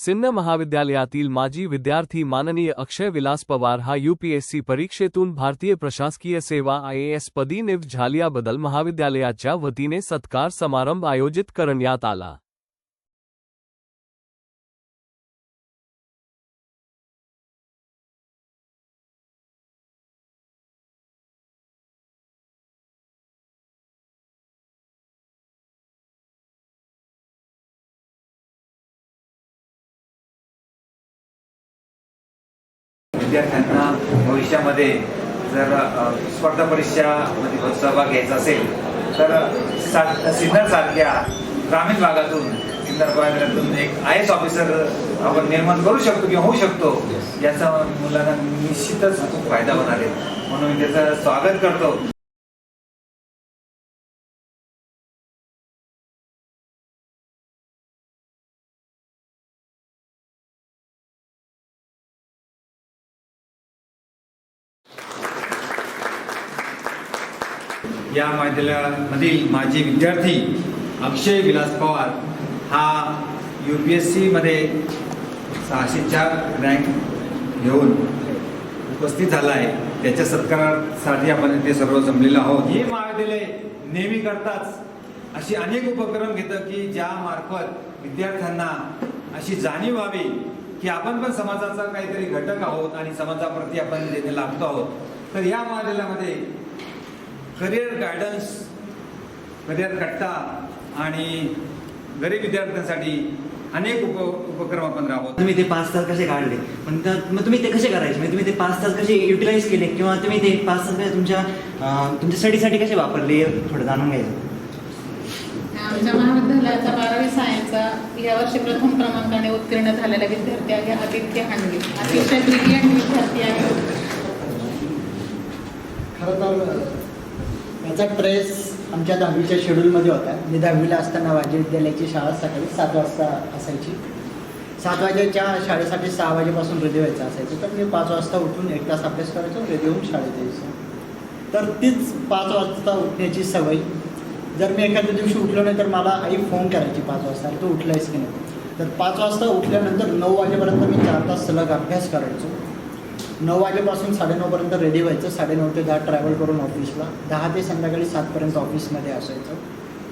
सिन्न महाविद्यालयातील माजी विद्यार्थी माननीय अक्षय विलास पवार हा यूपीएससी परीक्षेतून भारतीय प्रशासकीय सेवा आयएएस पदी निव झाल्याबद्दल महाविद्यालयाच्या वतीने सत्कार समारंभ आयोजित करण्यात आला. विद्यार्थ्यांना भविष्यामध्ये जर स्पर्धा परीक्षामध्ये सहभाग घ्यायचा असेल तर सा सिन्नर ग्रामीण भागातून सिन्नर भागातून एक आय एस ऑफिसर आपण निर्माण करू शकतो किंवा होऊ शकतो याचा मुलांना निश्चितच खूप फायदा होणार आहे. म्हणून मी त्याचं स्वागत करतो. या महाविद्यालयामधील माजी विद्यार्थी अक्षय विलास पवार हा यू पी एस सीमध्ये सहाशे चार रँक घेऊन उपस्थित झाला आहे. त्याच्या सत्कारासाठी आपण इथे सर्व जमलेलो आहोत. हे महाविद्यालय नेहमी करताच अशी अनेक उपक्रम घेतं की ज्या मार्फत विद्यार्थ्यांना अशी जाणीव व्हावी की आपण पण समाजाचा काहीतरी घटक आहोत आणि समाजाप्रती आपण देणे लागतो आहोत. तर या महाविद्यालयामध्ये करिअर गायडन्स करिअर कट्टा आणि गरीब विद्यार्थ्यांसाठी अनेक उप उपक्रम आपण राबवतो. तुम्ही ते पाच तास कसे काढले? पण त्या- मग तुम्ही ते कसे करायचे? म्हणजे तुम्ही ते पाच तास कसे युटिलाइज केले? किंवा तुम्ही ते पाच तास काय तुमच्या तुमच्या स्टडीसाठी कसे वापरले? हे थोडं जाणून घ्यायचं. आमच्या महाविद्यालयाचा बारावी सायन्सचा या वर्षी प्रथम क्रमांकाने उत्तीर्ण झालेला विद्यार्थी आहे आदित्य हांडगे. अतिशय ब्रिलियंट विद्यार्थी आहे. खरं तर याचा ट्रेस आमच्या दहावीच्या शेड्यूलमध्ये होता. मी दहावीला असताना वाजे विद्यालयाची शाळा सकाळी सात वाजता असायची. सात वाजेच्या शाळेसाठी सहा वाजेपासून रेडी व्हायचं असायचं. तर मी पाच वाजता उठून एक तास अभ्यास करायचो रेडी होऊन शाळेत यायचो. तर तीच पाच वाजता उठण्याची सवय. जर मी एखाद्या दिवशी उठलो नाही तर मला आई फोन करायची पाच वाजता. तू उठलायस की नाही? तर पाच वाजता उठल्यानंतर नऊ वाजेपर्यंत मी चार तास सलग अभ्यास करायचो. नऊ वाजेपासून साडेनऊपर्यंत रेडी व्हायचं. साडेनऊ ते दहा ट्रॅव्हल करून ऑफिसला दहा ते संध्याकाळी सातपर्यंत ऑफिसमध्ये असायचं.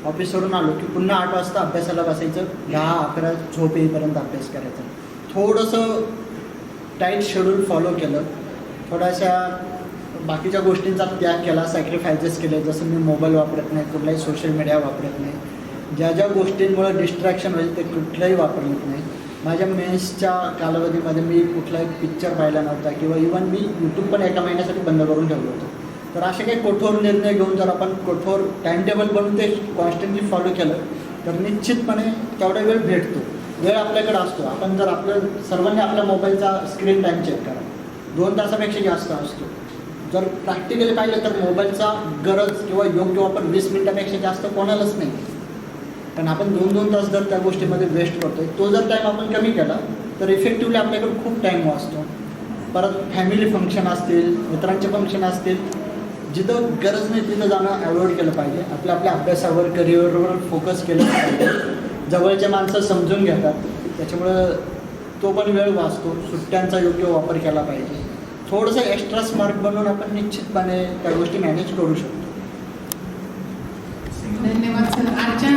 ऑफिसवरून आलो की पुन्हा आठ वाजता अभ्यासाला बसायचं. दहा अकरा झोप येईपर्यंत अभ्यास करायचा. थोडंसं टाईट शेड्यूल फॉलो केलं. थोड्याशा बाकीच्या गोष्टींचा त्याग केला. सॅक्रिफायसेस केले. जसं मी मोबाईल वापरत नाही कुठलाही सोशल मीडिया वापरत नाही. ज्या ज्या गोष्टींमुळे डिस्ट्रॅक्शन व्हायचं ते कुठलंही वापरत नाही. माझ्या मेन्सच्या कालावधीमध्ये मी कुठलाही पिक्चर पाहिला नव्हता किंवा इवन मी यूट्यूब पण एका महिन्यासाठी बंद करून ठेवलं होतं. तर असे काही कठोर निर्णय घेऊन जर आपण कठोर टाइम टेबल बनवून ते कॉन्स्टंटली फॉलो केलं तर निश्चितपणे तेवढा वेळ भेटतो. वेळ आपल्याकडे असतो. आपण जर आपलं सर्वांनी आपल्या मोबाईलचा स्क्रीन टाईम चेक करा. दोन तासापेक्षा जास्त असतो. जर प्रॅक्टिकली पाहिलं तर मोबाईलचा गरज किंवा योग्य वापर वीस मिनिटापेक्षा जास्त कोणालाच नाही. पण आपण दोन दोन तास जर त्या गोष्टीमध्ये वेस्ट करतोय तो जर टाईम आपण कमी केला तर इफेक्टिवली आपल्याकडे खूप टाईम वाचतो. परत फॅमिली फंक्शन असतील मित्रांचे फंक्शन असतील जिथं गरज नाही तिथं जाणं अवॉइड केलं पाहिजे. आपल्या आपल्या अभ्यासावर करिअरवर फोकस केलं पाहिजे. जवळचे माणसं समजून घेतात. त्याच्यामुळं तो पण वेळ वाचतो. सुट्ट्यांचा योग्य वापर केला पाहिजे. थोडंसं एक्स्ट्रा स्मार्ट बनवून आपण निश्चितपणे त्या गोष्टी मॅनेज करू शकतो. धन्यवाद सर. आजच्या